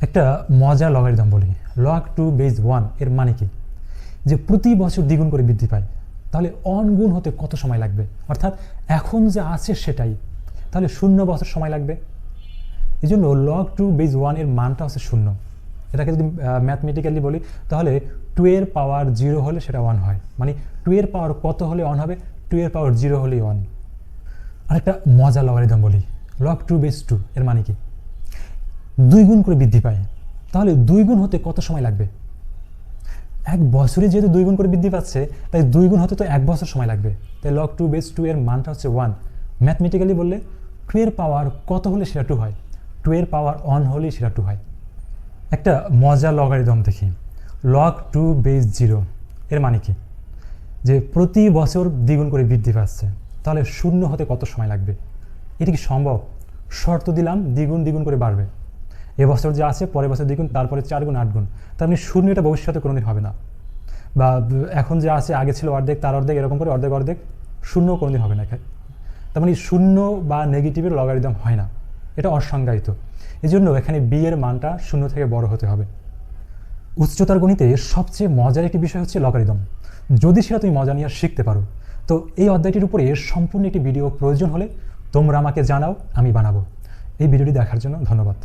একটা মজার লগারিদম বলি। লগ টু বেজ ওয়ানের মানে কি? যে প্রতি বছর দ্বিগুণ করে বৃদ্ধি পায়। তাহলে অনগুণ হতে কত সময় লাগবে? অর্থাৎ এখন যে আছে সেটাই। তাহলে শূন্য বছর সময় লাগবে। এই জন্য লগ টু বেজ ওয়ানের মানটা হচ্ছে শূন্য। এটাকে যদি ম্যাথমেটিক্যালি বলি, তাহলে টু এর পাওয়ার জিরো হলে সেটা ওয়ান হয়। মানে টু এর পাওয়ার কত হলে অন হবে? টু এর পাওয়ার জিরো হলেই ওয়ান আরেকটা মজা লগারিদম বলি। লগ টু বেস টু এর মানে কি? দুই গুণ করে বৃদ্ধি পায়। তাহলে দুই গুণ হতে কত সময় লাগবে? এক বছরে যেহেতু দুই গুণ করে বৃদ্ধি পাচ্ছে, তাই দুই গুণ হতে তো এক বছর সময় লাগবে। তাই লক টু বেস টু এর মানটা হচ্ছে ওয়ান ম্যাথমেটিক্যালি বললে টু এর পাওয়ার কত হলে সেটা টু হয়? টু এর পাওয়ার অন হলেই সেটা টু হয়। একটা মজা লগারিদম দেখি। লক টু বেস জিরো এর মানে কি? যে প্রতি বছর দ্বিগুণ করে বৃদ্ধি পাচ্ছে, তাহলে শূন্য হতে কত সময় লাগবে? এটা কি সম্ভব? শর্ত দিলাম, দ্বিগুণ দ্বিগুণ করে বাড়বে। এবছর যে আছে, পরের বছর দ্বিগুণ, তারপরে চার গুণ, আট গুণ। তার শূন্য এটা ভবিষ্যতে কোনোদিন হবে না। বা এখন যে আছে, আগে ছিল অর্ধেক, তার অর্ধেক, এরকম করে অর্ধেক অর্ধেক, শূন্য কোনোদিন হবে না। তার মানে শূন্য বা নেগেটিভের লগারিদম হয় না। এটা অসংজ্ঞায়িত। এই জন্য এখানে বি এর মানটা শূন্য থেকে বড় হতে হবে। উচ্চতার গণিতে সবচেয়ে মজার একটি বিষয় হচ্ছে লগারিদম যদি সেটা তুমি মজা নিয়ে শিখতে পারো, তো এই অধ্যায়টির উপরে সম্পূর্ণ একটি ভিডিও প্রয়োজন হলে তোমরা আমাকে জানাও, আমি বানাবো। এই ভিডিওটি দেখার জন্য ধন্যবাদ।